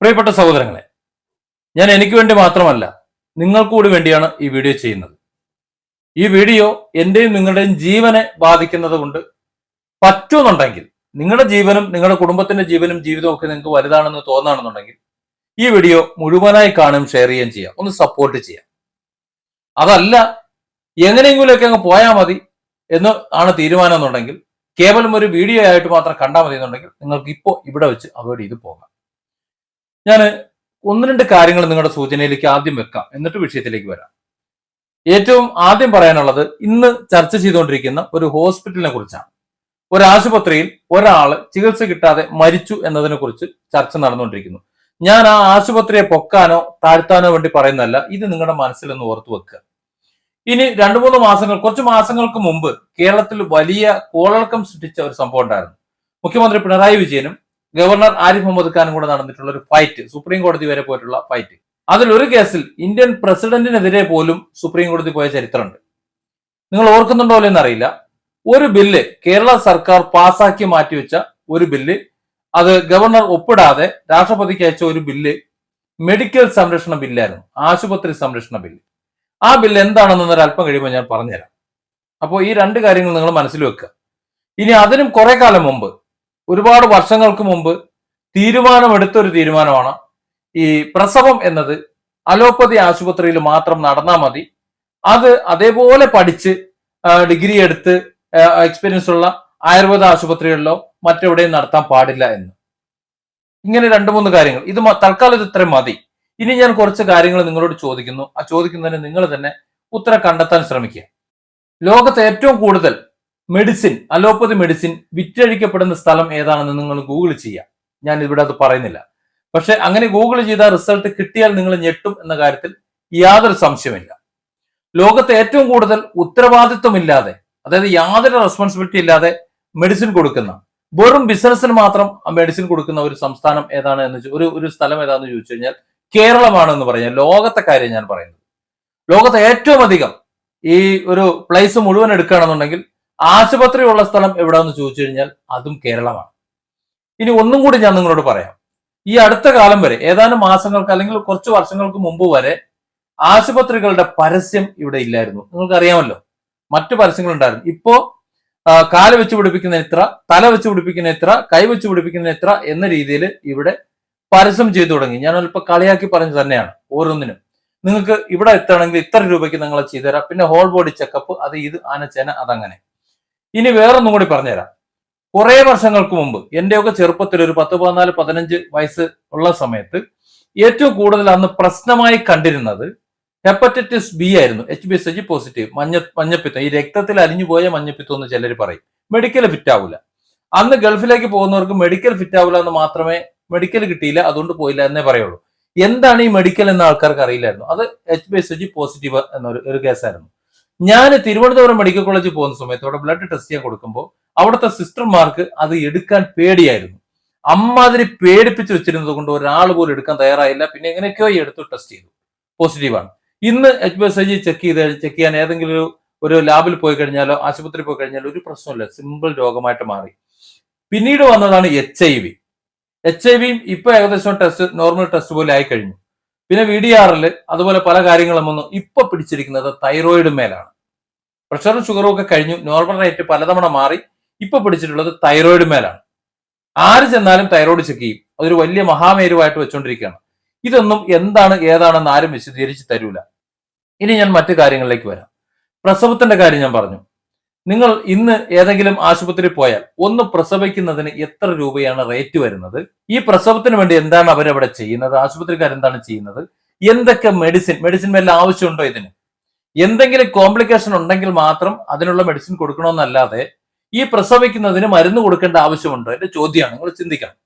പ്രിയപ്പെട്ട സഹോദരങ്ങളെ ഞാൻ എനിക്ക് വേണ്ടി മാത്രമല്ല നിങ്ങൾക്ക് കൂടി വേണ്ടിയാണ് ഈ വീഡിയോ ചെയ്യുന്നത്. ഈ വീഡിയോ എന്റെയും നിങ്ങളുടെയും ജീവനെ ബാധിക്കുന്നത് കൊണ്ട് പറ്റുമെന്നുണ്ടെങ്കിൽ നിങ്ങളുടെ ജീവനും നിങ്ങളുടെ കുടുംബത്തിന്റെ ജീവനും ജീവിതവും ഒക്കെ നിങ്ങൾക്ക് വലുതാണെന്ന് തോന്നുകയാണെന്നുണ്ടെങ്കിൽ ഈ വീഡിയോ മുഴുവനായി കാണുകയും ഷെയർ ചെയ്യുകയും ചെയ്യാം. ഒന്ന് സപ്പോർട്ട് ചെയ്യാം. അതല്ല എങ്ങനെയെങ്കിലുമൊക്കെ അങ്ങ് പോയാൽ മതി എന്ന് ആണ് തീരുമാനം എന്നുണ്ടെങ്കിൽ കേവലം ഒരു വീഡിയോ ആയിട്ട് മാത്രം കണ്ടാൽ മതി എന്നുണ്ടെങ്കിൽ നിങ്ങൾക്ക് ഇപ്പോൾ ഇവിടെ വെച്ച് അവോയ്ഡ് ചെയ്ത് പോകാം. ഞാൻ ഒന്ന് രണ്ട് കാര്യങ്ങൾ നിങ്ങളുടെ സൂചനയിലേക്ക് ആദ്യം വെക്കാം. എന്നിട്ട് വിഷയത്തിലേക്ക് വരാം. ഏറ്റവും ആദ്യം പറയാനുള്ളത് ഇന്ന് ചർച്ച ചെയ്തുകൊണ്ടിരിക്കുന്ന ഒരു ഹോസ്പിറ്റലിനെ കുറിച്ചാണ്. ഒരു ആശുപത്രിയിൽ ഒരാൾ ചികിത്സ കിട്ടാതെ മരിച്ചു എന്നതിനെ കുറിച്ച് ചർച്ച നടന്നുകൊണ്ടിരിക്കുന്നു. ഞാൻ ആ ആശുപത്രിയെ പൊക്കാനോ താഴ്ത്താനോ വേണ്ടി പറയുന്നതല്ല ഇത് നിങ്ങളുടെ മനസ്സിൽ ഒന്ന് ഓർത്തു വെക്കുക. ഇനി രണ്ടു മൂന്ന് മാസങ്ങൾ കുറച്ച് മാസങ്ങൾക്ക് മുമ്പ് കേരളത്തിൽ വലിയ കോളക്കം സൃഷ്ടിച്ച ഒരു സംഭവം ഉണ്ടായിരുന്നു. മുഖ്യമന്ത്രി പിണറായി വിജയനും ഗവർണർ ആരിഫ് മുഹമ്മദ് ഖാനും കൂടെ നടന്നിട്ടുള്ള ഒരു ഫൈറ്റ് സുപ്രീം കോടതി വരെ പോയിട്ടുള്ള ഫൈറ്റ് അതിൽ ഒരു കേസിൽ ഇന്ത്യൻ പ്രസിഡന്റിനെതിരെ പോലും സുപ്രീം കോടതി പോയ ചരിത്രമുണ്ട്. നിങ്ങൾ ഓർക്കുന്നുണ്ടോ അറിയില്ല ഒരു ബില്ല് കേരള സർക്കാർ പാസാക്കി മാറ്റിവെച്ച ഒരു ബില്ല് അത് ഗവർണർ ഒപ്പിടാതെ രാഷ്ട്രപതിക്ക് അയച്ച ഒരു ബില്ല് മെഡിക്കൽ സംരക്ഷണ ബില്ലായിരുന്നു ആശുപത്രി സംരക്ഷണ ബില്ല്. ആ ബില്ല് എന്താണെന്ന് അല്പം കഴിയുമ്പോൾ ഞാൻ പറഞ്ഞുതരാം. അപ്പോൾ ഈ രണ്ട് കാര്യങ്ങൾ നിങ്ങൾ മനസ്സിൽ വെക്കുക. ഇനി അതിനും കുറെ കാലം മുമ്പ് ഒരുപാട് വർഷങ്ങൾക്ക് മുമ്പ് തീരുമാനമെടുത്ത ഒരു തീരുമാനമാണ് ഈ പ്രസവം എന്നത് അലോപ്പതി ആശുപത്രിയിൽ മാത്രം നടന്നാൽ മതി. അത് അതേപോലെ പഠിച്ച് ഡിഗ്രി എടുത്ത് എക്സ്പീരിയൻസ് ഉള്ള ആയുർവേദ ആശുപത്രികളിലോ മറ്റെവിടെയും നടത്താൻ പാടില്ല എന്ന്. ഇങ്ങനെ രണ്ട് മൂന്ന് കാര്യങ്ങൾ. ഇത് തൽക്കാലം ഇത് ഇത്രയും മതി. ഇനി ഞാൻ കുറച്ച് കാര്യങ്ങൾ നിങ്ങളോട് ചോദിക്കുന്നു. ആ ചോദിക്കുന്നതിന് നിങ്ങൾ തന്നെ ഉത്തരം കണ്ടെത്താൻ ശ്രമിക്കുക. ലോകത്ത് ഏറ്റവും കൂടുതൽ മെഡിസിൻ അലോപ്പതി മെഡിസിൻ വിറ്റഴിക്കപ്പെടുന്ന സ്ഥലം ഏതാണെന്ന് നിങ്ങൾ ഗൂഗിൾ ചെയ്യാം. ഞാൻ ഇവിടെ അത് പറയുന്നില്ല. പക്ഷെ അങ്ങനെ ഗൂഗിൾ ചെയ്ത റിസൾട്ട് കിട്ടിയാൽ നിങ്ങൾ ഞെട്ടും എന്ന കാര്യത്തിൽ യാതൊരു സംശയമില്ല ലോകത്ത് ഏറ്റവും കൂടുതൽ ഉത്തരവാദിത്വമില്ലാതെ അതായത് യാതൊരു റെസ്പോൺസിബിലിറ്റി ഇല്ലാതെ മെഡിസിൻ കൊടുക്കുന്ന വെറും ബിസിനസ്സിന് മാത്രം മെഡിസിൻ കൊടുക്കുന്ന ഒരു സംസ്ഥാനം ഏതാണ് എന്ന് ഒരു ഒരു സ്ഥലം ഏതാണെന്ന് ചോദിച്ചു കഴിഞ്ഞാൽ കേരളമാണെന്ന് പറഞ്ഞാൽ ലോകത്തെ കാര്യം ഞാൻ പറയുന്നത്. ലോകത്തെ ഏറ്റവും അധികം ഈ ഒരു പ്ലേസ് മുഴുവൻ എടുക്കുകയാണെന്നുണ്ടെങ്കിൽ ആശുപത്രി ഉള്ള സ്ഥലം എവിടെയെന്ന് ചോദിച്ചു കഴിഞ്ഞാൽ അതും കേരളമാണ്. ഇനി ഒന്നും കൂടി ഞാൻ നിങ്ങളോട് പറയാം. ഈ അടുത്ത കാലം വരെ ഏതാനും മാസങ്ങൾക്ക് അല്ലെങ്കിൽ കുറച്ച് വർഷങ്ങൾക്ക് മുമ്പ് വരെ ആശുപത്രികളുടെ പരസ്യം ഇവിടെ ഇല്ലായിരുന്നു. നിങ്ങൾക്ക് അറിയാമല്ലോ മറ്റു പരസ്യങ്ങൾ ഉണ്ടായിരുന്നു ഇപ്പോ കാൽ വെച്ച് പിടിപ്പിക്കുന്ന ഇത്ര തല വെച്ച് പിടിപ്പിക്കുന്ന ഇത്ര കൈ വെച്ച് പിടിപ്പിക്കുന്ന ഇത്ര എന്ന രീതിയിൽ ഇവിടെ പരസ്യം ചെയ്തു തുടങ്ങി. ഞാൻ അല്പം കളിയാക്കി പറഞ്ഞു തന്നെയാണ് ഓരോന്നിനും. നിങ്ങൾക്ക് ഇവിടെ എത്തണമെങ്കിൽ ഇത്ര രൂപയ്ക്ക് നിങ്ങളെ ചെയ്തുതരാം. പിന്നെ ഹോൾ ബോഡി ചെക്കപ്പ് അത് ഇത് ആനച്ചേന അതങ്ങനെ. ഇനി വേറൊന്നും കൂടി പറഞ്ഞുതരാം. കുറെ വർഷങ്ങൾക്ക് മുമ്പ് എന്റെയൊക്കെ ചെറുപ്പത്തിൽ ഒരു പത്ത് പതിനാല് പതിനഞ്ച് വയസ്സ് ഉള്ള സമയത്ത് ഏറ്റവും കൂടുതൽ അന്ന് പ്രശ്നമായി കണ്ടിരുന്നത് ഹെപ്പറ്റൈറ്റിസ് ബി ആയിരുന്നു. H B S H positive മഞ്ഞ മഞ്ഞപ്പിത്തം. ഈ രക്തത്തിൽ അലിഞ്ഞു പോയ മഞ്ഞപ്പിത്തം എന്ന് ചിലർ പറയും. മെഡിക്കൽ ഫിറ്റ് ആവില്ല അന്ന് ഗൾഫിലേക്ക് പോകുന്നവർക്ക് മെഡിക്കൽ ഫിറ്റ് ആവില്ല എന്ന് മാത്രമേ മെഡിക്കൽ കിട്ടിയില്ല അതുകൊണ്ട് പോയില്ല എന്നേ പറയുള്ളൂ. എന്താണ് ഈ മെഡിക്കൽ എന്ന ആൾക്കാർക്ക് അറിയില്ലായിരുന്നു. അത് H B S H positive എന്നൊരു ഒരു കേസായിരുന്നു ഞാൻ തിരുവനന്തപുരം മെഡിക്കൽ കോളേജിൽ പോകുന്ന സമയത്ത് അവിടെ ബ്ലഡ് ടെസ്റ്റ് ചെയ്യാൻ കൊടുക്കുമ്പോൾ അവിടുത്തെ സിസ്റ്റർമാർക്ക് അത് എടുക്കാൻ പേടിയായിരുന്നു. അമ്മാതിരി പേടിപ്പിച്ച് വെച്ചിരുന്നത് കൊണ്ട് ഒരാൾ പോലും എടുക്കാൻ തയ്യാറായില്ല. പിന്നെ എങ്ങനെയൊക്കെയോ എടുത്തു ടെസ്റ്റ് ചെയ്തു. പോസിറ്റീവാണ് ഇന്ന് H B S I G check ചെയ്ത് ചെക്ക് ചെയ്യാൻ ഏതെങ്കിലും ഒരു ഒരു ലാബിൽ പോയി കഴിഞ്ഞാലോ ആശുപത്രിയിൽ പോയി കഴിഞ്ഞാലോ ഒരു പ്രശ്നമില്ല. സിമ്പിൾ രോഗമായിട്ട് മാറി. പിന്നീട് വന്നതാണ് H I V H I വിയും ഇപ്പൊ ഏകദേശം ടെസ്റ്റ് നോർമൽ ടെസ്റ്റ് പോലെ ആയി കഴിഞ്ഞു. പിന്നെ വി ഡി ആറിൽ അതുപോലെ പല കാര്യങ്ങളും ഒന്നും ഇപ്പൊ പിടിച്ചിരിക്കുന്നത് തൈറോയിഡ് മേലാണ്. പ്രഷറും ഷുഗറും ഒക്കെ കഴിഞ്ഞു. നോർമൽ റേറ്റ് പലതവണ മാറി. ഇപ്പൊ പിടിച്ചിട്ടുള്ളത് തൈറോയിഡ് മേലാണ്. ആര് ചെന്നാലും തൈറോയിഡ് ചെക്ക് ചെയ്യും. അതൊരു വലിയ മഹാമേരുവായിട്ട് വെച്ചുകൊണ്ടിരിക്കുകയാണ് ഇതൊന്നും എന്താണ് ഏതാണെന്ന് ആരും വിശദീകരിച്ച് തരൂല. ഇനി ഞാൻ മറ്റു കാര്യങ്ങളിലേക്ക് വരാം. പ്രസവത്തിന്റെ കാര്യം ഞാൻ പറഞ്ഞു. നിങ്ങൾ ഇന്ന് ഏതെങ്കിലും ആശുപത്രിയിൽ പോയാൽ ഒന്ന് പ്രസവിക്കുന്നതിന് എത്ര രൂപയാണ് റേറ്റ് വരുന്നത്? ഈ പ്രസവത്തിന് വേണ്ടി എന്താണ് അവരവിടെ ചെയ്യുന്നത്? ആശുപത്രിക്കാർ എന്താണ് ചെയ്യുന്നത്? എന്തൊക്കെ മെഡിസിൻ മെഡിസിൻ വല്ല ആവശ്യമുണ്ടോ ഇതിന്? എന്തെങ്കിലും കോംപ്ലിക്കേഷൻ ഉണ്ടെങ്കിൽ മാത്രം അതിനുള്ള മെഡിസിൻ കൊടുക്കണമെന്നല്ലാതെ ഈ പ്രസവിക്കുന്നതിന് മരുന്ന് കൊടുക്കേണ്ട ആവശ്യമുണ്ടോ? എന്റെ ചോദ്യമാണ്. നിങ്ങൾ ചിന്തിക്കണം.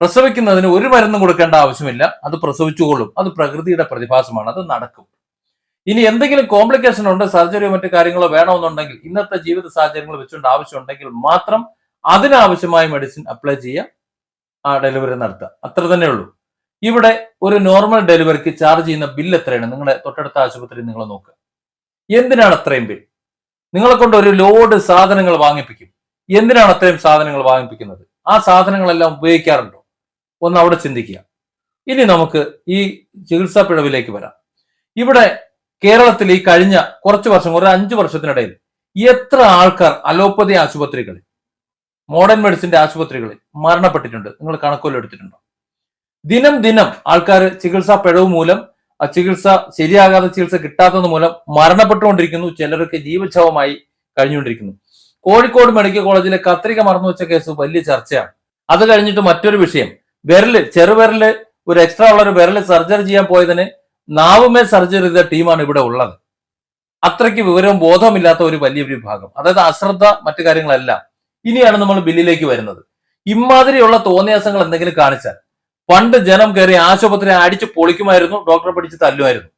പ്രസവിക്കുന്നതിന് ഒരു മരുന്നും കൊടുക്കേണ്ട ആവശ്യമില്ല. അത് പ്രസവിച്ചുകൊള്ളും. അത് പ്രകൃതിയുടെ പ്രതിഭാസമാണ്. അത് നടക്കും. ഇനി എന്തെങ്കിലും കോംപ്ലിക്കേഷൻ ഉണ്ട് സർജറിയോ മറ്റു കാര്യങ്ങളോ വേണമെന്നുണ്ടെങ്കിൽ ഇന്നത്തെ ജീവിത സാഹചര്യങ്ങൾ വെച്ചുകൊണ്ട് ആവശ്യമുണ്ടെങ്കിൽ മാത്രം അതിനാവശ്യമായ മെഡിസിൻ അപ്ലൈ ചെയ്യുക ആ ഡെലിവറി നടത്തുക. അത്ര തന്നെ ഉള്ളൂ. ഇവിടെ ഒരു നോർമൽ ഡെലിവറിക്ക് ചാർജ് ചെയ്യുന്ന ബില്ല് എത്രയാണ്? നിങ്ങളുടെ തൊട്ടടുത്ത ആശുപത്രി നിങ്ങൾ നോക്കുക എന്തിനാണ് അത്രയും ബിൽ നിങ്ങളെ കൊണ്ട് ഒരു ലോഡ് സാധനങ്ങൾ വാങ്ങിപ്പിക്കും. എന്തിനാണ് അത്രയും സാധനങ്ങൾ വാങ്ങിപ്പിക്കുന്നത്? ആ സാധനങ്ങളെല്ലാം ഉപയോഗിക്കാറുണ്ടോ? ഒന്ന് അവിടെ ചിന്തിക്കുക. ഇനി നമുക്ക് ഈ ചികിത്സാ പിഴവിലേക്ക് വരാം. ഇവിടെ കേരളത്തിൽ ഈ കഴിഞ്ഞ കുറച്ച് വർഷം ഒരു അഞ്ചു വർഷത്തിനിടയിൽ എത്ര ആൾക്കാർ അലോപ്പതി ആശുപത്രികളിൽ മോഡേൺ മെഡിസിന്റെ ആശുപത്രികളിൽ മരണപ്പെട്ടിട്ടുണ്ട്? നിങ്ങൾ കണക്കുകൾ എടുത്തിട്ടുണ്ടോ? ദിനം ദിനം ആൾക്കാർ ചികിത്സാ പിഴവ് മൂലം ചികിത്സ ശരിയാകാതെ ചികിത്സ കിട്ടാത്തത് മൂലം മരണപ്പെട്ടുകൊണ്ടിരിക്കുന്നു. ചിലരൊക്കെ ജീവച്ഛവമായി കഴിഞ്ഞുകൊണ്ടിരിക്കുന്നു. കോഴിക്കോട് മെഡിക്കൽ കോളേജിലെ കത്രിക മറന്നു വെച്ച കേസ് വലിയ ചർച്ചയാണ്. അത് കഴിഞ്ഞിട്ട് മറ്റൊരു വിഷയം. വിരൽ ചെറുവിരൽ ഒരു എക്സ്ട്രാ ഉള്ള ഒരു വിരൽ സർജറി ചെയ്യാൻ പോയതിന് നാവുമേൽ സർജറി ചെയ്ത ടീമാണ് ഇവിടെ ഉള്ളത്. അത്രയ്ക്ക് വിവരവും ബോധവുമില്ലാത്ത ഒരു വലിയ വിഭാഗം. അതായത് അശ്രദ്ധ മറ്റു കാര്യങ്ങളല്ല. ഇനിയാണ് നമ്മൾ ബില്ലിലേക്ക് വരുന്നത്. ഇമാതിരിയുള്ള തോന്നിയാസങ്ങൾ എന്തെങ്കിലും കാണിച്ചാൽ പണ്ട് ജനം കയറി ആശുപത്രി അടിച്ച് പൊളിക്കുമായിരുന്നു ഡോക്ടറെ പഠിച്ച് തല്ലുമായിരുന്നു.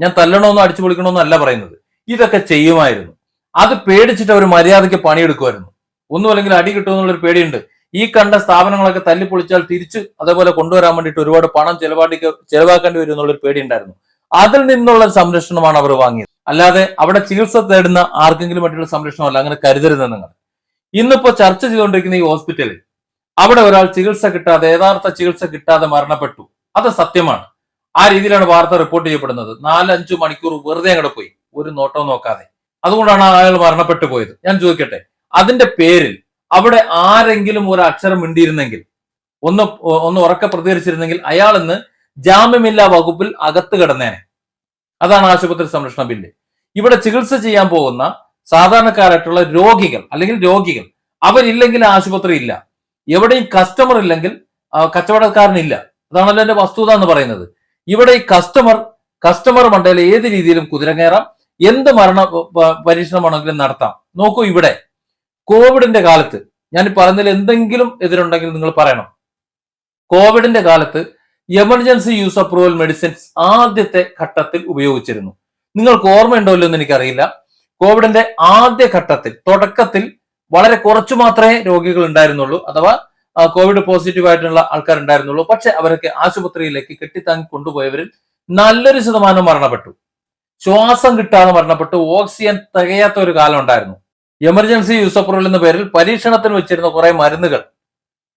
ഞാൻ തല്ലണമെന്നോ അടിച്ചു പൊളിക്കണമെന്നോ അല്ല പറയുന്നത്. ഇതൊക്കെ ചെയ്യുമായിരുന്നു. അത് പേടിച്ചിട്ട് അവർ മര്യാദയ്ക്ക് പണിയെടുക്കുമായിരുന്നു. ഒന്നുമല്ലെങ്കിൽ അടി കിട്ടുമെന്നുള്ളൊരു പേടിയുണ്ട്. ഈ കണ്ട സ്ഥാപനങ്ങളൊക്കെ തല്ലിപ്പൊളിച്ചാൽ തിരിച്ച് അതേപോലെ കൊണ്ടുവരാൻ വേണ്ടിയിട്ട് ഒരുപാട് പണം ചെലവാടി ചെലവാക്കേണ്ടി വരും എന്നുള്ളൊരു പേടിയുണ്ടായിരുന്നു. അതിൽ നിന്നുള്ള സംരക്ഷണമാണ് അവർ വാങ്ങിയത്. അല്ലാതെ അവിടെ ചികിത്സ തേടുന്ന ആർക്കെങ്കിലും വേണ്ടിയുള്ള സംരക്ഷണമല്ല അങ്ങനെ കരുതരുത് നിങ്ങൾ. ഇന്നിപ്പോ ചർച്ച ചെയ്തുകൊണ്ടിരിക്കുന്ന ഈ ഹോസ്പിറ്റലിൽ അവിടെ ഒരാൾ ചികിത്സ കിട്ടാതെ യഥാർത്ഥ ചികിത്സ കിട്ടാതെ മരണപ്പെട്ടു. അത് സത്യമാണ്. ആ രീതിയിലാണ് വാർത്ത റിപ്പോർട്ട് ചെയ്യപ്പെടുന്നത്. നാലഞ്ചു മണിക്കൂർ വെറുതെ അങ്ങോട്ട് പോയി. ഒരു നോട്ടവും നോക്കാതെ. അതുകൊണ്ടാണ് അയാൾ മരണപ്പെട്ടു പോയത്. ഞാൻ ചോദിക്കട്ടെ അതിന്റെ പേരിൽ അവിടെ ആരെങ്കിലും ഒരു അക്ഷരം മിണ്ടിയിരുന്നെങ്കിൽ ഒന്ന് ഒന്ന് ഉറക്കെ പ്രതികരിച്ചിരുന്നെങ്കിൽ അയാൾ ഇന്ന് ജാമ്യമില്ലാ വകുപ്പിൽ അകത്ത് കിടന്നേനെ. അതാണ് ആശുപത്രി സംരക്ഷണ ബില്ല്. ഇവിടെ ചികിത്സ ചെയ്യാൻ പോകുന്ന സാധാരണക്കാരായിട്ടുള്ള രോഗികൾ അല്ലെങ്കിൽ രോഗികൾ അവരില്ലെങ്കിൽ ആശുപത്രി ഇല്ല. എവിടെയും കസ്റ്റമർ ഇല്ലെങ്കിൽ കച്ചവടക്കാരനില്ല. അതാണല്ലോ എന്റെ വസ്തുത എന്ന് പറയുന്നത്. ഇവിടെ ഈ കസ്റ്റമർ കസ്റ്റമർ മണ്ടയിൽ ഏത് രീതിയിലും കുതിര കയറാം എന്ത് മരണ പരീക്ഷണമാണെങ്കിലും നടത്താം. നോക്കൂ ഇവിടെ. കോവിഡിന്റെ കാലത്ത് ഞാൻ പറഞ്ഞതിൽ എന്തെങ്കിലും എതിരുണ്ടെങ്കിൽ നിങ്ങൾ പറയണം. കോവിഡിന്റെ കാലത്ത് എമർജൻസി യൂസ് അപ്രൂവൽ മെഡിസിൻസ് ആദ്യത്തെ ഘട്ടത്തിൽ ഉപയോഗിച്ചിരുന്നു. നിങ്ങൾക്ക് ഓർമ്മയുണ്ടോ ഇല്ലെന്ന് എനിക്കറിയില്ല. കോവിഡിന്റെ ആദ്യ ഘട്ടത്തിൽ തുടക്കത്തിൽ വളരെ കുറച്ചു മാത്രമേ രോഗികൾ ഉണ്ടായിരുന്നുള്ളൂ. അഥവാ കോവിഡ് പോസിറ്റീവ് ആയിട്ടുള്ള ആൾക്കാർ ഉണ്ടായിരുന്നുള്ളൂ. പക്ഷെ അവരൊക്കെ ആശുപത്രിയിലേക്ക് കെട്ടിത്താങ്ങി കൊണ്ടുപോയവരിൽ നല്ലൊരു ശതമാനം മരണപ്പെട്ടു. ശ്വാസം കിട്ടാതെ മരണപ്പെട്ടു. ഓക്സിജൻ തികയാത്ത ഒരു കാലം ഉണ്ടായിരുന്നു. എമർജൻസി യൂസ് അപ്രൂവൽ എന്ന പേരിൽ പരീക്ഷണത്തിന് വെച്ചിരുന്ന കുറെ മരുന്നുകൾ.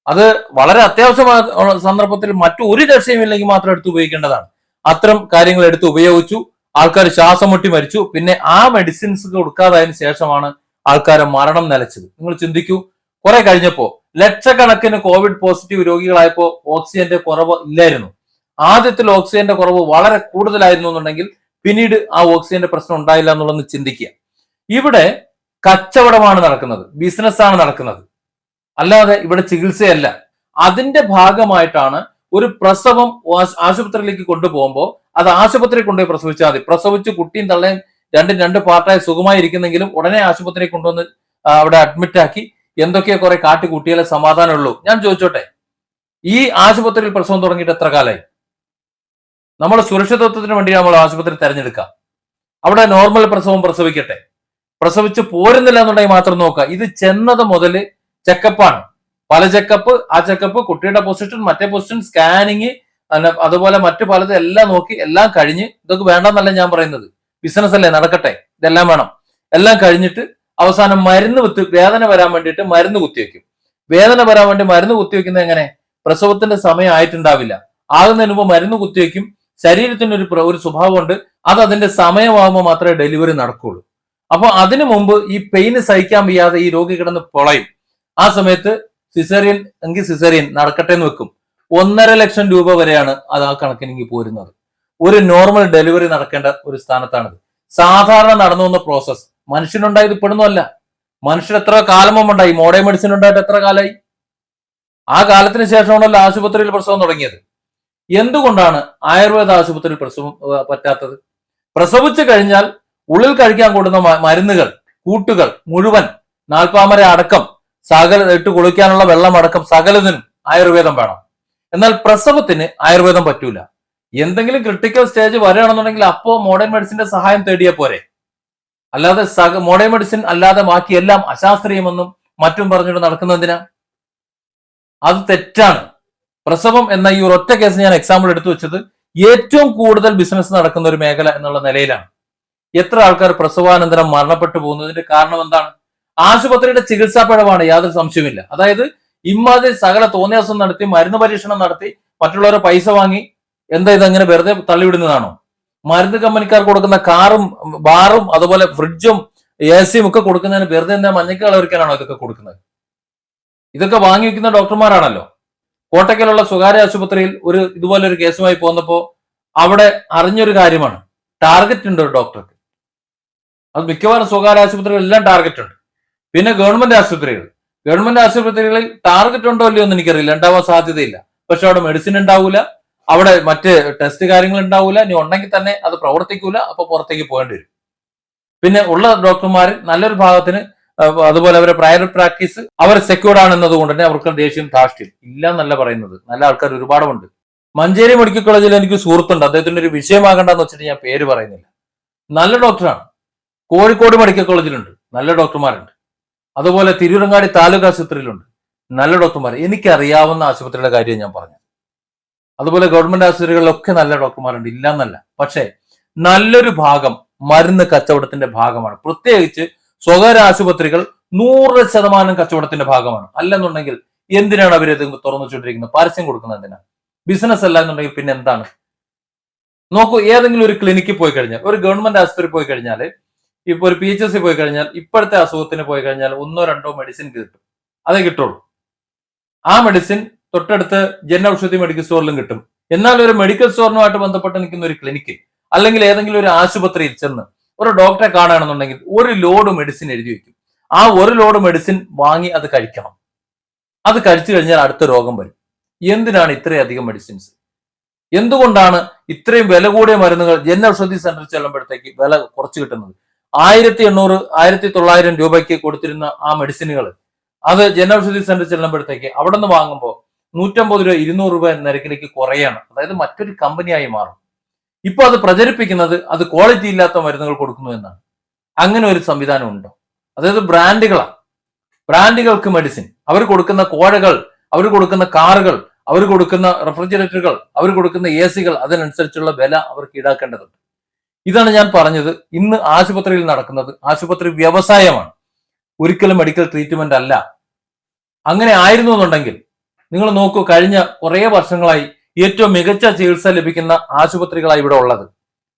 അത് വളരെ അത്യാവശ്യമായ സന്ദർഭത്തിൽ മറ്റു ഒരു രക്ഷയും ഇല്ലെങ്കിൽ മാത്രം എടുത്ത് ഉപയോഗിക്കേണ്ടതാണ്. അത്തരം കാര്യങ്ങൾ എടുത്ത് ഉപയോഗിച്ചു ആൾക്കാർ ശ്വാസം മുട്ടി മരിച്ചു. പിന്നെ ആ മെഡിസിൻസ് കൊടുക്കാതായതിനു ശേഷമാണ് ആൾക്കാരെ മരണം നിലച്ചത്. നിങ്ങൾ ചിന്തിക്കൂ കുറെ കഴിഞ്ഞപ്പോ ലക്ഷക്കണക്കിന് കോവിഡ് പോസിറ്റീവ് രോഗികളായപ്പോ ഓക്സിജന്റെ കുറവ് ഇല്ലായിരുന്നു. ആദ്യത്തിൽ ഓക്സിജന്റെ കുറവ് വളരെ കൂടുതലായിരുന്നു എന്നുണ്ടെങ്കിൽ പിന്നീട് ആ ഓക്സിജന്റെ പ്രശ്നം ഉണ്ടായില്ല എന്നുള്ളത് ചിന്തിക്കുക. ഇവിടെ കച്ചവടമാണ് നടക്കുന്നത് ബിസിനസ്സാണ് നടക്കുന്നത്. അല്ലാതെ ഇവിടെ ചികിത്സയല്ല. അതിന്റെ ഭാഗമായിട്ടാണ് ഒരു പ്രസവം ആശുപത്രിയിലേക്ക് കൊണ്ടുപോകുമ്പോൾ അത് ആശുപത്രിയിൽ കൊണ്ടുപോയി പ്രസവിച്ചാൽ മതി. പ്രസവിച്ച് കുട്ടിയും തള്ളയും രണ്ടും രണ്ട് പാർട്ടായി സുഖമായി ഇരിക്കുന്നെങ്കിലും ഉടനെ ആശുപത്രിയിൽ കൊണ്ടുവന്ന് അവിടെ അഡ്മിറ്റ് ആക്കി എന്തൊക്കെയോ കുറെ കാട്ടി കുട്ടികളെ സമാധാനമുള്ളൂ. ഞാൻ ചോദിച്ചോട്ടെ ഈ ആശുപത്രിയിൽ പ്രസവം തുടങ്ങിയിട്ട് എത്ര കാലമായി? നമ്മൾ സുരക്ഷിതത്വത്തിന് വേണ്ടി നമ്മൾ ആശുപത്രി തെരഞ്ഞെടുക്കാം അവിടെ നോർമൽ പ്രസവം പ്രസവിക്കട്ടെ. പ്രസവിച്ച് പോരുന്നില്ല എന്നുണ്ടെങ്കിൽ മാത്രം നോക്കുക. ഇത് ചെന്നത് മുതൽ ചെക്കപ്പാണ്. പല ചെക്കപ്പ് ആ ചെക്കപ്പ് കുട്ടിയുടെ പൊസിഷൻ മറ്റേ പൊസിഷൻ സ്കാനിങ് അതുപോലെ മറ്റു പലതും എല്ലാം നോക്കി എല്ലാം കഴിഞ്ഞ് ഇതൊക്കെ വേണ്ടെന്നല്ല ഞാൻ പറയുന്നത്. ബിസിനസ് അല്ലേ നടക്കട്ടെ. ഇതെല്ലാം വേണം. എല്ലാം കഴിഞ്ഞിട്ട് അവസാനം മരുന്ന് കുത്തി വേദന വരാൻ വേണ്ടിയിട്ട് മരുന്ന് കുത്തിവെക്കും വേദന വരാൻ വേണ്ടി മരുന്ന് കുത്തിവെക്കുന്നത് എങ്ങനെ? പ്രസവത്തിന്റെ സമയം ആയിട്ടുണ്ടാവില്ല. ആകുന്നതിന് മുമ്പ് മരുന്ന് കുത്തിവെക്കും ശരീരത്തിന് ഒരു ഒരു സ്വഭാവമുണ്ട്. അത് അതിന്റെ സമയമാകുമ്പോൾ മാത്രമേ ഡെലിവറി നടക്കുള്ളൂ. അപ്പൊ അതിനു മുമ്പ് ഈ പെയിന് സഹിക്കാൻ വയ്യാതെ ഈ രോഗി കിടന്ന് പൊളയും. ആ സമയത്ത് സിസേറിയൻ എങ്കിൽ സിസേറിയൻ നടക്കട്ടെ എന്ന് വെക്കും. ഒന്നര ലക്ഷം രൂപ വരെയാണ് അത് ആ കണക്കിനെങ്കിൽ പോരുന്നത്. ഒരു നോർമൽ ഡെലിവറി നടക്കേണ്ട ഒരു സ്ഥാനത്താണിത്. സാധാരണ നടന്നു വന്ന പ്രോസസ് മനുഷ്യനുണ്ടായത് ഇപ്പോഴൊന്നുമല്ല മനുഷ്യർ എത്ര കാലം മുമ്പുണ്ടായി? മോഡേൺ മെഡിസിൻ ഉണ്ടായിട്ട് എത്ര കാലമായി? ആ കാലത്തിന് ശേഷമാണല്ലോ ആശുപത്രിയിൽ പ്രസവം തുടങ്ങിയത്. എന്തുകൊണ്ടാണ് ആയുർവേദ ആശുപത്രിയിൽ പ്രസവം പറ്റാത്തത്? പ്രസവിച്ചു കഴിഞ്ഞാൽ ഉള്ളിൽ കഴിക്കാൻ കൊടുക്കുന്ന മരുന്നുകൾ കൂട്ടുകൾ മുഴുവൻ നാൽപ്പാമര അടക്കം സകല ഇട്ട് കുളിക്കാനുള്ള വെള്ളം അടക്കം സകലതിനും ആയുർവേദം വേണം. എന്നാൽ പ്രസവത്തിന് ആയുർവേദം പറ്റൂല. എന്തെങ്കിലും ക്രിട്ടിക്കൽ സ്റ്റേജ് വരികയാണെന്നുണ്ടെങ്കിൽ അപ്പോ മോഡേൺ മെഡിസിന്റെ സഹായം തേടിയ പോരെ. അല്ലാതെ സക മോഡേൺ മെഡിസിൻ അല്ലാതെ ബാക്കി എല്ലാം അശാസ്ത്രീയമെന്നും മറ്റും പറഞ്ഞിട്ട് നടക്കുന്നതിനാ അത് തെറ്റാണ്. പ്രസവം എന്ന ഈ ഒരൊറ്റ കേസ് ഞാൻ എക്സാമ്പിൾ എടുത്തു വെച്ചത് ഏറ്റവും കൂടുതൽ ബിസിനസ് നടക്കുന്ന ഒരു മേഖല എന്നുള്ള നിലയിലാണ്. എത്ര ആൾക്കാർ പ്രസവാനന്തരം മരണപ്പെട്ടു പോകുന്നതിന്റെ കാരണം എന്താണ്? ആശുപത്രിയുടെ ചികിത്സാ പിഴവാണ് യാതൊരു സംശയമില്ല അതായത് ഇമ്മാതിരി സകല തോന്നിയാസം നടത്തി മരുന്ന് പരീക്ഷണം നടത്തി മറ്റുള്ളവരെ പൈസ വാങ്ങി എന്താ ഇത് അങ്ങനെ വെറുതെ തള്ളിവിടുന്നതാണോ? മരുന്ന് കമ്പനിക്കാർ കൊടുക്കുന്ന കാറും ബാറും അതുപോലെ ഫ്രിഡ്ജും എ സിയും ഒക്കെ കൊടുക്കുന്നതിന് വെറുതെ എന്താ മഞ്ഞക്ക് കളവരിക്കാനാണോ ഇതൊക്കെ കൊടുക്കുന്നത്? ഇതൊക്കെ വാങ്ങി വെക്കുന്ന ഡോക്ടർമാരാണല്ലോ. കോട്ടയ്ക്കലുള്ള സ്വകാര്യ ആശുപത്രിയിൽ ഒരു ഇതുപോലെ ഒരു കേസുമായി പോന്നപ്പോ അവിടെ അറിഞ്ഞൊരു കാര്യമാണ്. ടാർഗറ്റ് ഉണ്ട് ഒരു ഡോക്ടർക്ക്. അത് മിക്കവാറും സ്വകാര്യ ആശുപത്രികളിൽ എല്ലാം ടാർഗറ്റ് ഉണ്ട്. പിന്നെ ഗവൺമെന്റ് ആശുപത്രികൾ. ഗവൺമെന്റ് ആശുപത്രികളിൽ ടാർഗറ്റ് ഉണ്ടോ ഇല്ലയോ എന്ന് എനിക്കറിയില്ല. ഉണ്ടാവാൻ സാധ്യതയില്ല. പക്ഷെ അവിടെ മെഡിസിൻ ഉണ്ടാവില്ല അവിടെ മറ്റ് ടെസ്റ്റ് കാര്യങ്ങൾ ഉണ്ടാവില്ല ഇനി ഉണ്ടെങ്കിൽ തന്നെ അത് പ്രവർത്തിക്കൂല. അപ്പൊ പുറത്തേക്ക് പോകേണ്ടി വരും. പിന്നെ ഉള്ള ഡോക്ടർമാർ നല്ലൊരു ഭാഗത്തിന് അതുപോലെ അവരെ പ്രൈവറ്റ് പ്രാക്ടീസ് അവർ സെക്യൂർഡ് ആണ് എന്നതുകൊണ്ട് തന്നെ അവർക്ക് ദേഷ്യം ധാഷ്ട്യം ഇല്ല എന്നല്ല പറയുന്നത്. നല്ല ആൾക്കാർ ഒരുപാടുണ്ട് മഞ്ചേരി മെഡിക്കൽ കോളേജിൽ എനിക്ക് സുഹൃത്തുണ്ട്. അദ്ദേഹത്തിന്റെ ഒരു വിഷയമാകണ്ടെന്ന് വെച്ചിട്ട് ഞാൻ പേര് പറയുന്നില്ല. നല്ല ഡോക്ടറാണ്. കോഴിക്കോട് മെഡിക്കൽ കോളേജിലുണ്ട്. നല്ല ഡോക്ടർമാരുണ്ട്. അതുപോലെ തിരൂരങ്ങാടി താലൂക്ക് ആശുപത്രിയിലുണ്ട്. നല്ല ഡോക്ടർമാർ എനിക്കറിയാവുന്ന ആശുപത്രിയുടെ കാര്യം ഞാൻ പറഞ്ഞു. അതുപോലെ ഗവൺമെന്റ് ആശുപത്രികളിലൊക്കെ നല്ല ഡോക്ടർമാരുണ്ട്. ഇല്ല എന്നല്ല പക്ഷേ നല്ലൊരു ഭാഗം മരുന്ന് കച്ചവടത്തിന്റെ ഭാഗമാണ്. പ്രത്യേകിച്ച് സ്വകാര്യ ആശുപത്രികൾ നൂറ് ശതമാനം കച്ചവടത്തിന്റെ ഭാഗമാണ്. അല്ലെന്നുണ്ടെങ്കിൽ എന്തിനാണ് അവർ തുറന്നു വെച്ചുകൊണ്ടിരിക്കുന്നത്? പരസ്യം കൊടുക്കുന്നത് എന്തിനാണ് ബിസിനസ് അല്ല എന്നുണ്ടെങ്കിൽ പിന്നെ എന്താണ്? നോക്കൂ ഏതെങ്കിലും ഒരു ക്ലിനിക്കിൽ പോയി കഴിഞ്ഞാൽ ഒരു ഗവൺമെന്റ് ആശുപത്രി പോയി കഴിഞ്ഞാൽ ഇപ്പൊ ഒരു പി എച്ച് എസ് സി പോയി കഴിഞ്ഞാൽ ഇപ്പോഴത്തെ അസുഖത്തിന് പോയി കഴിഞ്ഞാൽ ഒന്നോ രണ്ടോ മെഡിസിൻ കിട്ടും. അതേ കിട്ടുള്ളൂ. ആ മെഡിസിൻ തൊട്ടടുത്ത് ജൻ ഔഷധി മെഡിക്കൽ സ്റ്റോറിലും കിട്ടും. എന്നാൽ ഒരു മെഡിക്കൽ സ്റ്റോറിനുമായിട്ട് ബന്ധപ്പെട്ട് നിൽക്കുന്ന ഒരു ക്ലിനിക്കിൽ അല്ലെങ്കിൽ ഏതെങ്കിലും ഒരു ആശുപത്രിയിൽ ചെന്ന് ഒരു ഡോക്ടറെ കാണുകയാണെന്നുണ്ടെങ്കിൽ ഒരു ലോഡ് മെഡിസിൻ എഴുതി വെക്കും ആ ഒരു ലോഡ് മെഡിസിൻ വാങ്ങി അത് കഴിക്കണം. അത് കഴിച്ചു കഴിഞ്ഞാൽ അടുത്ത രോഗം വരും. എന്തിനാണ് ഇത്രയധികം മെഡിസിൻസ് എന്തുകൊണ്ടാണ് ഇത്രയും വില കൂടിയ മരുന്നുകൾ ജൻ ഔഷധി സെന്ററിൽ ചെല്ലുമ്പോഴത്തേക്ക് വില കുറച്ച് കിട്ടുന്നത്? ആയിരത്തി എണ്ണൂറ് ആയിരത്തി തൊള്ളായിരം രൂപയ്ക്ക് കൊടുത്തിരുന്ന ആ മെഡിസിനുകൾ അത് ജനൌഷധി സെന്റർ ചെല്ലുമ്പോഴത്തേക്ക് അവിടെ നിന്ന് വാങ്ങുമ്പോൾ നൂറ്റമ്പത് രൂപ ഇരുന്നൂറ് രൂപ നിരക്കിലേക്ക് കുറയാണ്. അതായത് മറ്റൊരു കമ്പനിയായി മാറും. ഇപ്പൊ അത് പ്രചരിപ്പിക്കുന്നത് അത് ക്വാളിറ്റി ഇല്ലാത്ത മരുന്നുകൾ കൊടുക്കുന്നു എന്നാണ്. അങ്ങനെ ഒരു സംവിധാനം ഉണ്ടോ അതായത് ബ്രാൻഡുകളാണ്. ബ്രാൻഡുകൾക്ക് മെഡിസിൻ അവർ കൊടുക്കുന്ന കോഴകൾ അവർ കൊടുക്കുന്ന കാറുകൾ അവർ കൊടുക്കുന്ന റെഫ്രിജറേറ്ററുകൾ അവർ കൊടുക്കുന്ന എ സികൾ അതിനനുസരിച്ചുള്ള വില അവർക്ക് ഈടാക്കേണ്ടതുണ്ട്. ഇതാണ് ഞാൻ പറഞ്ഞത്. ഇന്ന് ആശുപത്രിയിൽ നടക്കുന്നത് ആശുപത്രി വ്യവസായമാണ്. ഒരിക്കലും മെഡിക്കൽ ട്രീറ്റ്മെന്റ് അല്ല. അങ്ങനെ ആയിരുന്നു എന്നുണ്ടെങ്കിൽ നിങ്ങൾ നോക്കൂ കഴിഞ്ഞ കുറേ വർഷങ്ങളായി ഏറ്റവും മികച്ച ചികിത്സ ലഭിക്കുന്ന ആശുപത്രികളാണ് ഇവിടെ ഉള്ളത്.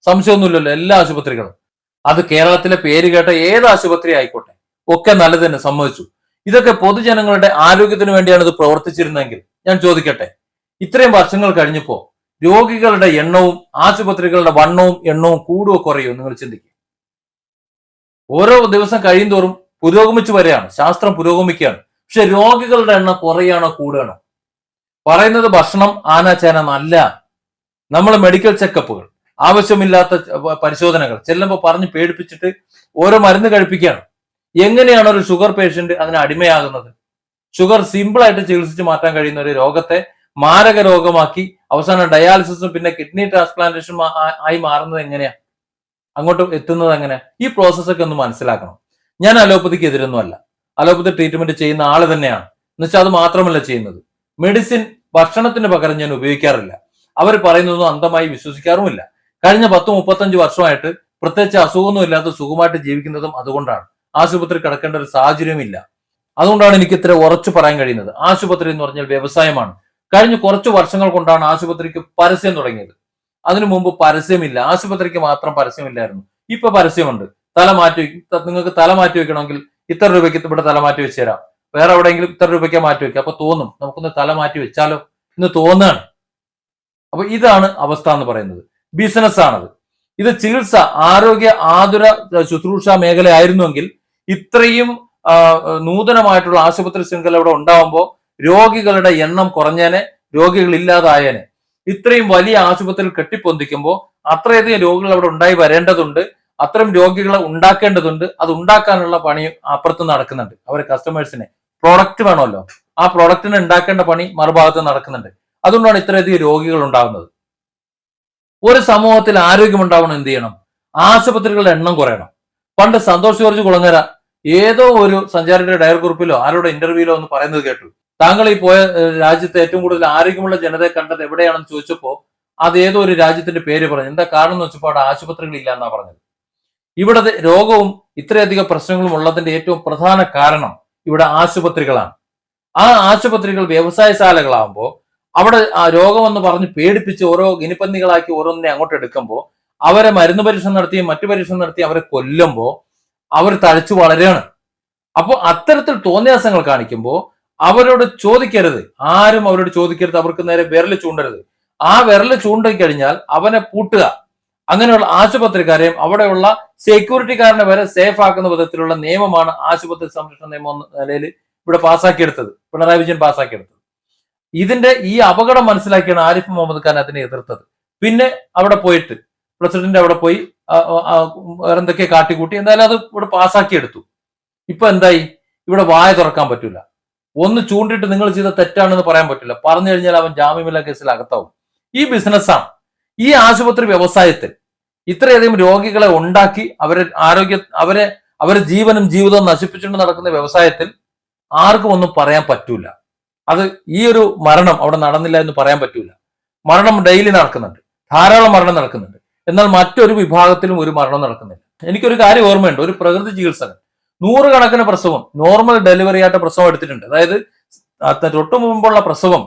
സംശയമൊന്നുമില്ലല്ലോ എല്ലാ ആശുപത്രികളും. അത് കേരളത്തിലെ പേര് കേട്ട ഏത് ആശുപത്രി ആയിക്കോട്ടെ ഒക്കെ നല്ലത് തന്നെ സമ്മതിച്ചു. ഇതൊക്കെ പൊതുജനങ്ങളുടെ ആരോഗ്യത്തിന് വേണ്ടിയാണ് ഇത് പ്രവർത്തിച്ചിരുന്നെങ്കിൽ ഞാൻ ചോദിക്കട്ടെ ഇത്രയും വർഷങ്ങൾ കഴിഞ്ഞപ്പോ രോഗികളുടെ എണ്ണവും ആശുപത്രികളുടെ വണ്ണവും എണ്ണവും കൂടുകയോ കുറയോ നിങ്ങൾ ചിന്തിക്കും. ഓരോ ദിവസം കഴിയുന്തോറും പുരോഗമിച്ചു വരികയാണ്. ശാസ്ത്രം പുരോഗമിക്കുകയാണ്. പക്ഷെ രോഗികളുടെ എണ്ണം കുറയാണോ കൂടുകയാണോ? പറയുന്നത് ഭക്ഷണം ആനാചാന നല്ല നമ്മൾ മെഡിക്കൽ ചെക്കപ്പുകൾ ആവശ്യമില്ലാത്ത പരിശോധനകൾ ചെല്ലുമ്പോൾ പറഞ്ഞ് പേടിപ്പിച്ചിട്ട് ഓരോ മരുന്ന് കഴിപ്പിക്കുകയാണ്. എങ്ങനെയാണ് ഒരു ഷുഗർ പേഷ്യന്റ് അതിന് അടിമയാകുന്നത്? ഷുഗർ സിമ്പിൾ ആയിട്ട് ചികിത്സിച്ച് മാറ്റാൻ കഴിയുന്ന ഒരു രോഗത്തെ മാരക രോഗമാക്കി അവസാനം ഡയാലിസിസും പിന്നെ കിഡ്നി ട്രാൻസ്പ്ലാന്റേഷൻ ആയി മാറുന്നത് എങ്ങനെയാ? അങ്ങോട്ട് എത്തുന്നത് എങ്ങനെ ഈ പ്രോസസ് ഒക്കെ ഒന്ന് മനസ്സിലാക്കണം. ഞാൻ അലോപ്പതിക്ക് എതിരൊന്നും അല്ല അലോപ്പതി ട്രീറ്റ്മെന്റ് ചെയ്യുന്ന ആൾ തന്നെയാണ്. എന്നുവെച്ചാൽ അത് മാത്രമല്ല ചെയ്യുന്നത്. മെഡിസിൻ ഭക്ഷണത്തിന് പകരം ഞാൻ ഉപയോഗിക്കാറില്ല. അവർ പറയുന്നതൊന്നും അന്ധമായി വിശ്വസിക്കാറുമില്ല. കഴിഞ്ഞ പത്ത് മുപ്പത്തഞ്ച് വർഷമായിട്ട് പ്രത്യേകിച്ച് അസുഖമൊന്നും ഇല്ലാത്ത സുഖമായിട്ട് ജീവിക്കുന്നതും അതുകൊണ്ടാണ്. ആശുപത്രി കിടക്കേണ്ട ഒരു സാഹചര്യമില്ല അതുകൊണ്ടാണ് എനിക്ക് ഇത്ര ഉറച്ചു പറയാൻ കഴിയുന്നത്. ആശുപത്രി എന്ന് പറഞ്ഞാൽ വ്യവസായമാണ്. കഴിഞ്ഞ കുറച്ച് വർഷങ്ങൾ കൊണ്ടാണ് ആശുപത്രിക്ക് പരസ്യം തുടങ്ങിയത്. അതിനു മുമ്പ് പരസ്യമില്ല. ആശുപത്രിക്ക് മാത്രം പരസ്യമില്ലായിരുന്നു. ഇപ്പൊ പരസ്യമുണ്ട്. തല മാറ്റി നിങ്ങൾക്ക് തല മാറ്റി വെക്കണമെങ്കിൽ ഇത്ര രൂപയ്ക്ക് ഇവിടെ തല മാറ്റി വെച്ച് തരാം. വേറെ എവിടെയെങ്കിലും ഇത്ര രൂപയ്ക്ക് മാറ്റി വെക്കാം. അപ്പൊ തോന്നും. നമുക്കൊന്ന് തല മാറ്റി വെച്ചാലോ എന്ന് തോന്നുകയാണ് അപ്പൊ ഇതാണ് അവസ്ഥ എന്ന് പറയുന്നത്. ബിസിനസ് ആണത്. ഇത് ചികിത്സ ആരോഗ്യ ആതുര ശുശ്രൂഷ മേഖലയായിരുന്നുവെങ്കിൽ ഇത്രയും നൂതനമായിട്ടുള്ള ആശുപത്രി ശൃംഖല ഇവിടെ ഉണ്ടാവുമ്പോൾ രോഗികളുടെ എണ്ണം കുറഞ്ഞേനെ രോഗികൾ ഇല്ലാതായേനെ ഇത്രയും വലിയ ആശുപത്രിയിൽ കെട്ടിപ്പൊന്തിക്കുമ്പോൾ അത്രയധികം രോഗികൾ അവിടെ ഉണ്ടായി വരേണ്ടതുണ്ട്. അത്തരം രോഗികളെ ഉണ്ടാക്കേണ്ടതുണ്ട്. അത് ഉണ്ടാക്കാനുള്ള പണി അപ്പുറത്ത് നടക്കുന്നുണ്ട്. അവരെ കസ്റ്റമേഴ്സിനെ പ്രോഡക്റ്റ് വേണമല്ലോ. ആ പ്രോഡക്റ്റിനെ ഉണ്ടാക്കേണ്ട പണി മറുഭാഗത്ത് നടക്കുന്നുണ്ട്. അതുകൊണ്ടാണ് ഇത്രയധികം രോഗികൾ ഉണ്ടാകുന്നത്. ഒരു സമൂഹത്തിൽ ആരോഗ്യം ഉണ്ടാവണം എന്ത് ചെയ്യണം? ആശുപത്രികളുടെ എണ്ണം കുറയണം. പണ്ട് സന്തോഷ് ജോർജ് കുളങ്ങര ഏതോ ഒരു സഞ്ചാരിയുടെ ഡയർ ഗ്രൂപ്പിലോ ആരുടെ ഇന്റർവ്യൂലോ ഒന്ന് പറയുന്നത് കേട്ടു. താങ്കൾ ഈ പോയ രാജ്യത്തെ ഏറ്റവും കൂടുതൽ ആരോഗ്യമുള്ള ജനതയെ കണ്ടത് എവിടെയാണെന്ന് ചോദിച്ചപ്പോ അത് ഏതോ ഒരു രാജ്യത്തിന്റെ പേര് പറഞ്ഞു. എന്താ കാരണം എന്ന് വെച്ചപ്പോൾ അവിടെ ആശുപത്രികൾ ഇല്ല എന്നാ പറഞ്ഞത്. ഇവിടെ രോഗവും ഇത്രയധികം പ്രശ്നങ്ങളും ഉള്ളതിന്റെ ഏറ്റവും പ്രധാന കാരണം ഇവിടെ ആശുപത്രികളാണ്. ആ ആശുപത്രികൾ വ്യവസായശാലകളാകുമ്പോൾ അവിടെ ആ രോഗമെന്ന് പറഞ്ഞ് പേടിപ്പിച്ച് ഓരോ ഗിനിപ്പന്നികളാക്കി ഓരോന്നിനെ അങ്ങോട്ട് എടുക്കുമ്പോൾ അവരെ മരുന്ന് പരീക്ഷണം നടത്തിയും മറ്റു പരീക്ഷണം നടത്തി അവരെ കൊല്ലുമ്പോൾ അവർ തഴച്ചു വളരുകയാണ് അപ്പോൾ അത്തരത്തിൽ തോന്നിയാസങ്ങൾ കാണിക്കുമ്പോൾ അവരോട് ചോദിക്കരുത്. ആരും അവരോട് ചോദിക്കരുത്. അവർക്ക് നേരെ വിരൽ ചൂണ്ടരുത്. ആ വിരൽ ചൂണ്ടിക്കഴിഞ്ഞാൽ അവനെ പൂട്ടുക. അങ്ങനെയുള്ള ആശുപത്രിക്കാരെയും അവിടെയുള്ള സെക്യൂരിറ്റിക്കാരനെ വരെ സേഫ് ആക്കുന്ന വിധത്തിലുള്ള നിയമമാണ് ആശുപത്രി സംരക്ഷണ നിയമം എന്ന നിലയിൽ ഇവിടെ പാസ്സാക്കിയെടുത്തത്. പിണറായി വിജയൻ പാസ്സാക്കിയെടുത്തത്. ഇതിന്റെ ഈ അപകടം മനസ്സിലാക്കിയാണ് ആരിഫ് മുഹമ്മദ് ഖാൻ അതിനെ എതിർത്തത്. പിന്നെ അവിടെ പോയിട്ട് പ്രസിഡന്റ് അവിടെ പോയി വേറെന്തൊക്കെ കാട്ടിക്കൂട്ടി. എന്തായാലും അത് ഇവിടെ പാസ്സാക്കിയെടുത്തു. ഇപ്പൊ എന്തായി? ഇവിടെ വായ തുറക്കാൻ പറ്റൂല. ഒന്ന് ചൂണ്ടിട്ട് നിങ്ങൾ ചെയ്ത തെറ്റാണെന്ന് പറയാൻ പറ്റില്ല. പറഞ്ഞു കഴിഞ്ഞാൽ അവൻ ജാമ്യമില്ലാ കേസിൽ അകത്താവും. ഈ ബിസിനസ്സാണ് ഈ ആശുപത്രി വ്യവസായത്തിൽ ഇത്രയധികം രോഗികളെ ഉണ്ടാക്കി അവരെ ആരോഗ്യ അവരെ അവരെ ജീവനും ജീവിതവും നശിപ്പിച്ചുകൊണ്ട് നടക്കുന്ന വ്യവസായത്തിൽ ആർക്കും ഒന്നും പറയാൻ പറ്റൂല. അത് ഈ ഒരു മരണം അവിടെ നടന്നില്ല എന്ന് പറയാൻ പറ്റൂല. മരണം ഡെയിലി നടക്കുന്നുണ്ട്. ധാരാളം മരണം നടക്കുന്നുണ്ട്. എന്നാൽ മറ്റൊരു വിഭാഗത്തിലും ഒരു മരണം നടക്കുന്നില്ല. എനിക്കൊരു കാര്യം ഓർമ്മയുണ്ട്. ഒരു പ്രകൃതി ചികിത്സകൻ നൂറുകണക്കിന് പ്രസവം നോർമൽ ഡെലിവറി ആയിട്ട് പ്രസവം എടുത്തിട്ടുണ്ട്. അതായത് അത് തൊട്ടു മുമ്പുള്ള പ്രസവം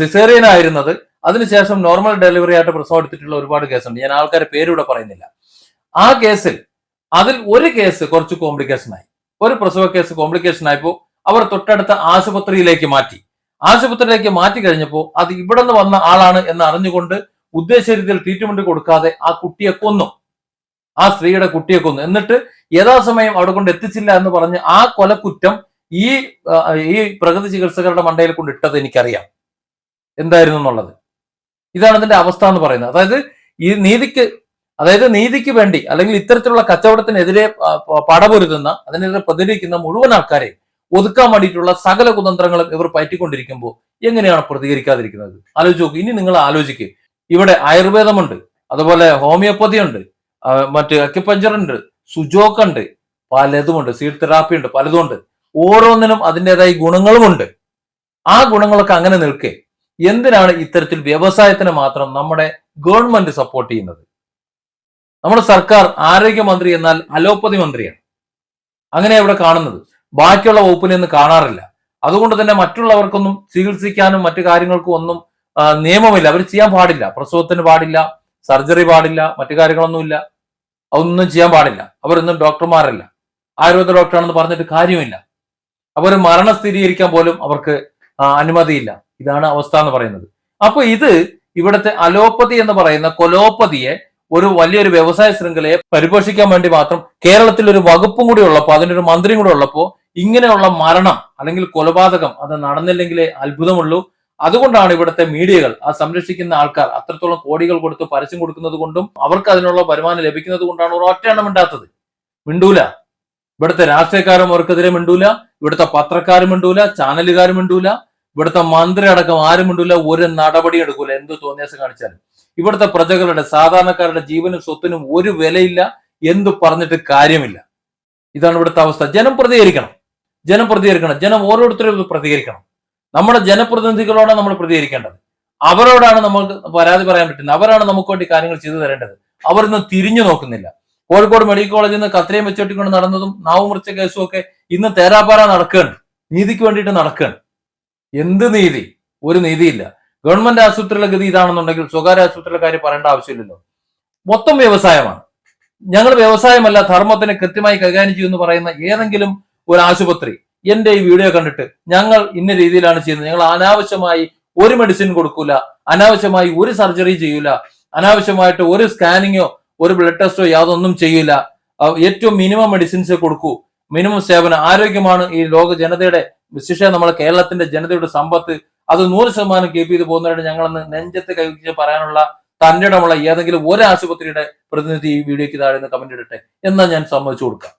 സിസേറിയൻ ആയിരുന്നത് അതിനുശേഷം നോർമൽ ഡെലിവറി ആയിട്ട് പ്രസവം എടുത്തിട്ടുള്ള ഒരുപാട് കേസുണ്ട്. ഞാൻ ആൾക്കാരെ പേരിവിടെ പറയുന്നില്ല. ആ കേസിൽ അതിൽ ഒരു കേസ് കുറച്ച് കോംപ്ലിക്കേഷൻ ആയി. ഒരു പ്രസവ കേസ് കോംപ്ലിക്കേഷൻ ആയപ്പോൾ അവർ തൊട്ടടുത്ത ആശുപത്രിയിലേക്ക് മാറ്റി. ആശുപത്രിയിലേക്ക് മാറ്റി കഴിഞ്ഞപ്പോൾ അത് ഇവിടെ നിന്ന് വന്ന ആളാണ് എന്ന് അറിഞ്ഞുകൊണ്ട് ഉദ്ദേശ രീതിയിൽ ട്രീറ്റ്മെന്റ് കൊടുക്കാതെ ആ കുട്ടിയെ കൊന്നു. ആ സ്ത്രീയുടെ കുട്ടിയെ കൊന്നു. എന്നിട്ട് യഥാസമയം അവിടെ കൊണ്ട് എത്തിച്ചില്ല എന്ന് പറഞ്ഞ് ആ കൊലക്കുറ്റം ഈ ഈ പ്രകൃതി ചികിത്സകരുടെ മണ്ടയിൽ കൊണ്ട് ഇട്ടത് എനിക്കറിയാം. എന്തായിരുന്നു എന്നുള്ളത്? ഇതാണ് ഇതിന്റെ അവസ്ഥ എന്ന് പറയുന്നത്. അതായത് ഈ നീതിക്ക് അതായത് നീതിക്ക് വേണ്ടി അല്ലെങ്കിൽ ഇത്തരത്തിലുള്ള കച്ചവടത്തിനെതിരെ പടപൊരുതുന്ന അതിനെതിരെ പ്രതികരിക്കുന്ന മുഴുവൻ ആൾക്കാരെ ഒതുക്കാൻ വേണ്ടിയിട്ടുള്ള സകല കുതന്ത്രങ്ങളും ഇവർ പയറ്റിക്കൊണ്ടിരിക്കുമ്പോൾ എങ്ങനെയാണ് പ്രതികരിക്കാതിരിക്കുന്നത്? ആലോചിച്ച് നോക്കൂ. ഇനി നിങ്ങൾ ആലോചിക്കുക ഇവിടെ ആയുർവേദമുണ്ട്. അതുപോലെ ഹോമിയോപ്പതി ഉണ്ട്. മറ്റ് അക്യുപഞ്ചർ ഉണ്ട്. സുജോക്ക് ഉണ്ട് പലതുമുണ്ട് സീഡ് തെറാപ്പി ഉണ്ട് പലതും ഉണ്ട് ഓരോന്നിനും അതിന്റെതായ ഗുണങ്ങളുമുണ്ട്. ആ ഗുണങ്ങളൊക്കെ അങ്ങനെ നിൽക്കെ. എന്തിനാണ് ഇത്തരത്തിൽ വ്യവസായത്തിന് മാത്രം നമ്മുടെ ഗവൺമെന്റ് സപ്പോർട്ട് ചെയ്യുന്നത്? നമ്മുടെ സർക്കാർ ആരോഗ്യമന്ത്രി എന്നാൽ അലോപ്പതി മന്ത്രിയാണ്. അങ്ങനെ ഇവിടെ കാണുന്നത്. ബാക്കിയുള്ള വകുപ്പിനെ ഒന്നും കാണാറില്ല. അതുകൊണ്ട് തന്നെ മറ്റുള്ളവർക്കൊന്നും ചികിത്സിക്കാനും മറ്റു കാര്യങ്ങൾക്കും ഒന്നും നിയമമില്ല. അവർ ചെയ്യാൻ പാടില്ല. പ്രസവത്തിന് പാടില്ല സർജറി പാടില്ല മറ്റു കാര്യങ്ങളൊന്നുമില്ല. അതൊന്നും ചെയ്യാൻ പാടില്ല. അവരൊന്നും ഡോക്ടർമാരല്ല. ആയുർവേദ ഡോക്ടറാണെന്ന് പറഞ്ഞിട്ട് കാര്യമില്ല. അവർ മരണം സ്ഥിരീകരിക്കാൻ പോലും അവർക്ക് അനുമതിയില്ല. ഇതാണ് അവസ്ഥ എന്ന് പറയുന്നത്. അപ്പൊ ഇത് ഇവിടുത്തെ അലോപ്പതി എന്ന് പറയുന്ന കൊലോപ്പതിയെ ഒരു വലിയൊരു വ്യവസായ ശൃംഖലയെ പരിപോഷിക്കാൻ വേണ്ടി മാത്രം കേരളത്തിൽ ഒരു വകുപ്പും കൂടി ഉള്ളപ്പോൾ അതിനൊരു മന്ത്രിയും കൂടി ഉള്ളപ്പോൾ ഇങ്ങനെയുള്ള മരണം അല്ലെങ്കിൽ കൊലപാതകം അത് നടന്നില്ലെങ്കിലേ അത്ഭുതമുള്ളൂ. അതുകൊണ്ടാണ് ഇവിടുത്തെ മീഡിയകൾ ആ സംരക്ഷിക്കുന്ന ആൾക്കാർ അത്രത്തോളം കോടികൾ കൊടുത്ത് പരസ്യം കൊടുക്കുന്നത് കൊണ്ടും അവർക്ക് അതിനുള്ള വരുമാനം ലഭിക്കുന്നത് കൊണ്ടാണ് ഒരു ഒറ്റ എണ്ണം മിണ്ടാത്തത്. മിണ്ടൂല. ഇവിടുത്തെ രാഷ്ട്രീയക്കാരും അവർക്കെതിരെ മിണ്ടൂല. ഇവിടുത്തെ പത്രക്കാരും മിണ്ടൂല. ചാനലുകാരും മിണ്ടൂല. ഇവിടുത്തെ മന്ത്രി അടക്കം ആരും മിണ്ടൂല. ഒരു നടപടി എടുക്കൂല. എന്ത് തോന്നിയാസം കാണിച്ചാലും. ഇവിടുത്തെ പ്രജകളുടെ സാധാരണക്കാരുടെ ജീവനും സ്വത്തിനും ഒരു വിലയില്ല. എന്തു പറഞ്ഞിട്ട് കാര്യമില്ല. ഇതാണ് ഇവിടുത്തെ അവസ്ഥ. ജനം പ്രതികരിക്കണം. ജനം പ്രതികരിക്കണം. ജനം ഓരോരുത്തരും പ്രതികരിക്കണം. നമ്മുടെ ജനപ്രതിനിധികളോടാണ് നമ്മൾ പ്രതികരിക്കേണ്ടത്. അവരോടാണ് നമ്മൾക്ക് പരാതി പറയാൻ പറ്റുന്നത്. അവരാണ് നമുക്ക് വേണ്ടി കാര്യങ്ങൾ ചെയ്തു തരേണ്ടത്. അവരൊന്നും തിരിഞ്ഞു നോക്കുന്നില്ല. കോഴിക്കോട് മെഡിക്കൽ കോളേജിൽ നിന്ന് കത്രയും വെച്ചോട്ടിക്കൊണ്ട് നടന്നതും നാവ് മുറിച്ച കേസും ഒക്കെ ഇന്ന് തേരാപ്പാറ നടക്കുകയാണ്. നീതിക്ക് വേണ്ടിയിട്ട് നടക്കുകയാണ്. എന്ത് നീതി? ഒരു നീതിയില്ല. ഗവൺമെന്റ് ആശുപത്രിയിലെ ഗതി ഇതാണെന്നുണ്ടെങ്കിൽ സ്വകാര്യ ആശുപത്രിയിലെ കാര്യം പറയേണ്ട ആവശ്യമില്ലല്ലോ. മൊത്തം വ്യവസായമാണ്. ഞങ്ങൾ വ്യവസായമല്ല ധർമ്മത്തിനെ കൃത്യമായി കൈകാര്യം ചെയ്യുമെന്ന് പറയുന്ന ഏതെങ്കിലും ഒരു ആശുപത്രി എന്റെ ഈ വീഡിയോ കണ്ടിട്ട് ഞങ്ങൾ ഇന്ന രീതിയിലാണ് ചെയ്യുന്നത്. ഞങ്ങൾ അനാവശ്യമായി ഒരു മെഡിസിൻ കൊടുക്കൂല അനാവശ്യമായി ഒരു സർജറി ചെയ്യൂല അനാവശ്യമായിട്ട് ഒരു സ്കാനിങ്ങോ ഒരു ബ്ലഡ് ടെസ്റ്റോ യാതൊന്നും ചെയ്യൂല. ഏറ്റവും മിനിമം മെഡിസിൻസ് കൊടുക്കൂ. മിനിമം സേവനം ആരോഗ്യമാണ് ഈ ലോക ജനതയുടെ വിശിഷ്ട നമ്മളെ കേരളത്തിന്റെ ജനതയുടെ സമ്പത്ത്. അത് നൂറ് ശതമാനം കീപ്പ് ചെയ്ത് പോകുന്നവരുടെ ഞങ്ങളെന്ന് നെഞ്ചത്ത് കൈവച്ച് പറയാനുള്ള തന്റെ ഇടമുള്ള ഏതെങ്കിലും ഒരു ആശുപത്രിയുടെ പ്രതിനിധി ഈ വീഡിയോയ്ക്ക് താഴെ കമന്റ് ഇടട്ടെ. എന്നാൽ ഞാൻ സമ്മതിച്ചു കൊടുക്കാം.